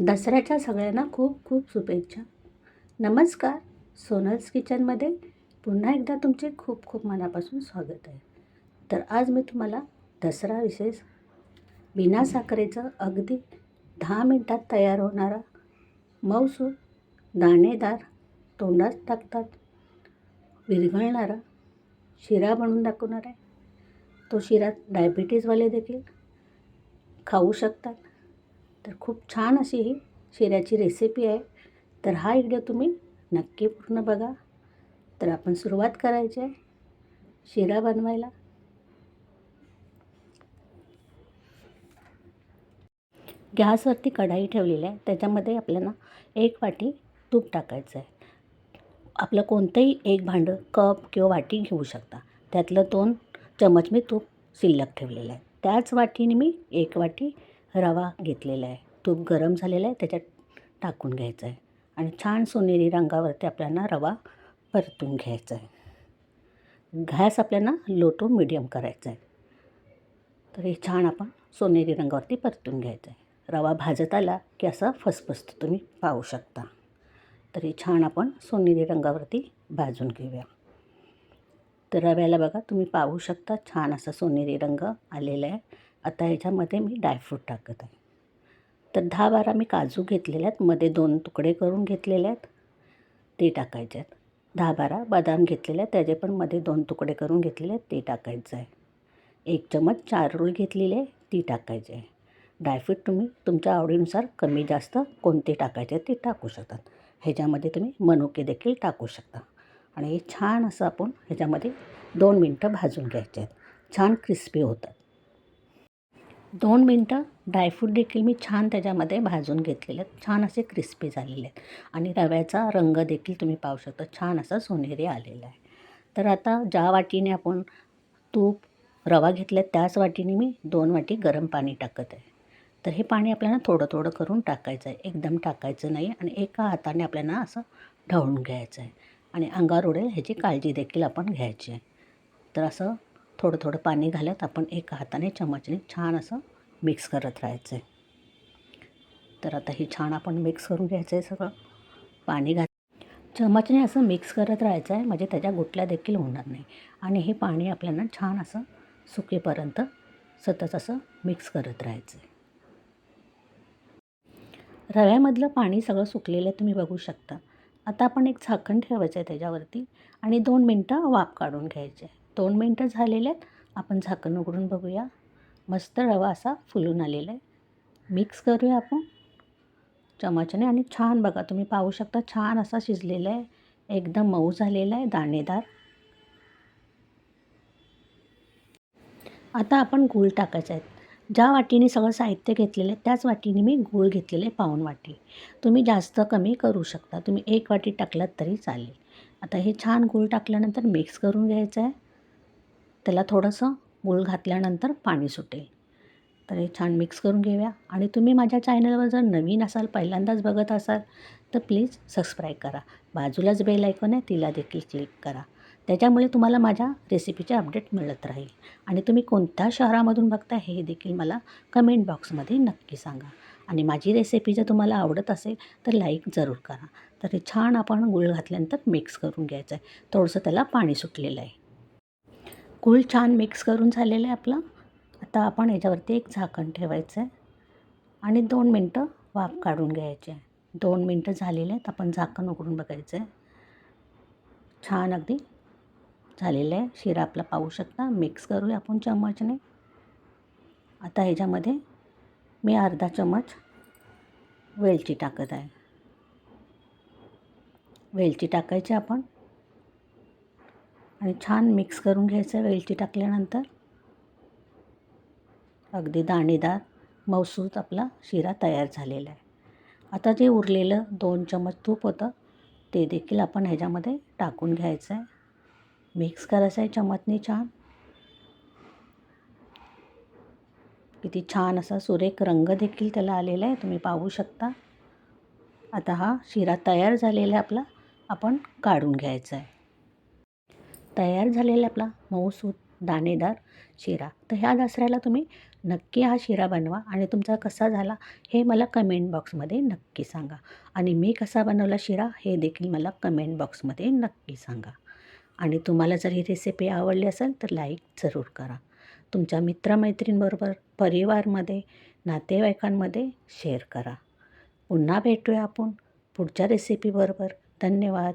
दसऱ्याच्या सगळ्यांना खूप खूप शुभेच्छा. नमस्कार. सोनल्स किचनमध्ये पुन्हा एकदा तुमचे खूप खूप मनापासून स्वागत आहे. तर आज मी तुम्हाला दसरा विशेष बिना साखरेचं अगदी दहा मिनटात तयार होणारा मऊसूद दाणेदार तोंडात टाकतात विरघळणारा शिरा बनवून दाखवणार आहे. तो शिरा डायबिटीजवाले देखील खाऊ शकतात. तर खूप छान अशी ही शिऱ्याची रेसिपी आहे. तर हा व्हिडिओ तुम्ही नक्की पूर्ण बघा. तर आपण सुरुवात करायची आहे. शिरा बनवायला. गॅसवरती कढाई ठेवलेली आहे. त्याच्यामध्ये आपल्याला एक वाटी तूप टाकायचं आहे. आपलं कोणतंही एक भांडं कप किंवा वाटी घेऊ शकता. त्यातलं दोन चमच मी तूप शिल्लक ठेवलेलं आहे. त्याच वाटीने मी एक वाटी रवा घेतलेला आहे. तूप गरम झालेलं आहे त्याच्यात टाकून घ्यायचं आहे. आणि छान सोनेरी रंगावरती आपल्याला रवा परतून घ्यायचा आहे. गॅस आपल्याला लो टू मिडियम करायचा आहे. तर हे छान आपण सोनेरी रंगावरती परतून घ्यायचं आहे. रवा भाजत आला की असा फसफसतो तुम्ही पाहू शकता. तर हे छान आपण सोनेरी रंगावरती भाजून घेऊया. तर रव्याला बघा तुम्ही पाहू शकता छान असा सोनेरी रंग आलेला आहे. आता ह्याच्यामध्ये मी ड्रायफ्रूट टाकत आहे. तर दहा बारा मी काजू घेतलेले आहेत. मध्ये दोन तुकडे करून घेतलेले आहेत. ते टाकायचे आहेत. दहा बारा बदाम घेतलेले आहेत. त्याचे पण मध्ये दोन तुकडे करून घेतलेले आहेत. ते टाकायचं आहे. एक चमच चार घेतलेली आहे. ती टाकायची आहे. ड्रायफ्रूट तुम्ही तुमच्या आवडीनुसार कमी जास्त कोणते टाकायचे ते टाकू शकतात. ह्याच्यामध्ये तुम्ही मनुके देखील टाकू शकता. आणि हे छान असं आपण ह्याच्यामध्ये दोन मिनटं भाजून घ्यायचे आहेत. छान क्रिस्पी होतात. दोन मिनटं ड्रायफ्रूट देखील मी छान त्याच्यामध्ये भाजून घेतलेले आहेत. छान असे क्रिस्पी झालेले आहेत. आणि रव्याचा रंग देखील तुम्ही पाहू शकता. छान असा सोनेरी आलेला आहे. तर आता ज्या वाटीने आपण तूप रवा घेतला त्याच वाटीने मी दोन वाटी गरम पाणी टाकत आहे. तर हे पाणी आपल्याला थोडं थोडं करून टाकायचं आहे. एकदम टाकायचं नाही आणि एका हाताने आपल्याला असं ढवळून घ्यायचं आहे. आणि अंगावर उडेल ह्याची काळजी देखील आपण घ्यायची आहे. तर असं थोडं थोडं पाणी घालत आपण एका हाताने चमचने छान असं मिक्स करत राहायचं आहे तर आता हे छान आपण मिक्स करून घ्यायचं आहे सगळं. पाणी घाल चमचने असं मिक्स करत राहायचं आहे म्हणजे त्याच्या गुटल्या देखील होणार नाही. आणि हे पाणी आपल्याला छान असं सुकेपर्यंत सतत असं मिक्स करत राहायचं आहे रव्यामधलं पाणी सगळं सुकलेलं तुम्ही बघू शकता. आता आपण एक झाकण ठेवायचं आहे त्याच्यावरती आणि दोन मिनटं वाफ काढून घ्यायचे दोन मिनटं झालेले आहेत. आपण झाकण उघडून बघूया. मस्त रवा असा फुलून आलेला आहे. मिक्स करूया आपण. चमच्याने आणि छान बघा तुम्ही पाहू शकता छान असा शिजलेला आहे. एकदम मऊ झालेला आहे दाणेदार. आता आपण गूळ टाकायचा आहे. ज्या वाटीने सगळं साहित्य घेतलेलं आहे त्याच वाटीने मी गूळ घेतलेले आहे पाऊण वाटी. तुम्ही जास्त कमी करू शकता. तुम्ही एक वाटी टाकलात तरी चालेल. आता हे छान गूळ टाकल्यानंतर मिक्स करून घ्यायचं आहे. त्याला थोडंसं गूळ घातल्यानंतर पाणी सुटेल. तर हे छान मिक्स करून घेऊया. आणि तुम्ही माझ्या चॅनलवर जर नवीन असाल पहिल्यांदाच बघत असाल तर प्लीज सबस्क्राईब करा. बाजूलाच बेल ऐकून आहे तिला देखील क्लिक करा. त्याच्यामुळे तुम्हाला माझ्या रेसिपीचे अपडेट मिळत राहील. आणि तुम्ही कोणत्या शहरामधून बघता हे देखील मला कमेंट बॉक्समध्ये नक्की सांगा. आणि माझी रेसिपी जर तुम्हाला आवडत असेल तर लाईक जरूर करा. तर हे छान आपण गूळ घातल्यानंतर मिक्स करून घ्यायचं आहे थोडंसं त्याला पाणी सुटलेलं आहे. गूळ छान मिक्स करून झालेलं आहे आपलं. आता आपण याच्यावरती एक झाकण ठेवायचं आहे. आणि दोन मिनटं वाफ काढून घ्यायचे आहे. दोन मिनटं झालेले आहेत आपण झाकण उघडून बघायचं आहे. छान अगदी झालेलं आहे. शिरा आपला पाहू शकता. मिक्स करूया आपण चम्मचने. आता ह्याच्यामध्ये मी अर्धा चम्मच वेलची टाकत आहे. वेलची टाकायची आपण. आणि छान मिक्स करून घ्यायचं वेलची टाकल्यानंतर. अगदी दाणेदार मौसूद आपला शिरा तयार झालेला आहे. आता जे उरलेलं दोन चमच तूप होतं ते देखील आपण ह्याच्यामध्ये टाकून घ्यायचं आहे. मिक्स करायचं आहे चमचने छान. किती छान असा सुरेख रंग देखील त्याला आलेला आहे तुम्ही पाहू शकता. आता हा शिरा तयार झालेला आहे आपला आपण काढून घ्यायचा आहे. तयार झालेला आपला मऊसूत दाणेदार शिरा. तर ह्या दसऱ्याला तुम्ही नक्की हा शिरा बनवा आणि तुमचा कसा झाला हे मला कमेंट बॉक्समध्ये नक्की सांगा. आणि मी कसा बनवला शिरा हे देखील मला कमेंट बॉक्समध्ये नक्की सांगा. आणि तुम्हाला जर ही रेसिपी आवडली असेल तर लाईक जरूर करा. तुमच्या मित्रमैत्रींबरोबर परिवारमध्ये नातेवाईकांमध्ये शेअर करा. पुन्हा भेटूया आपण पुढच्या रेसिपीबरोबर धन्यवाद.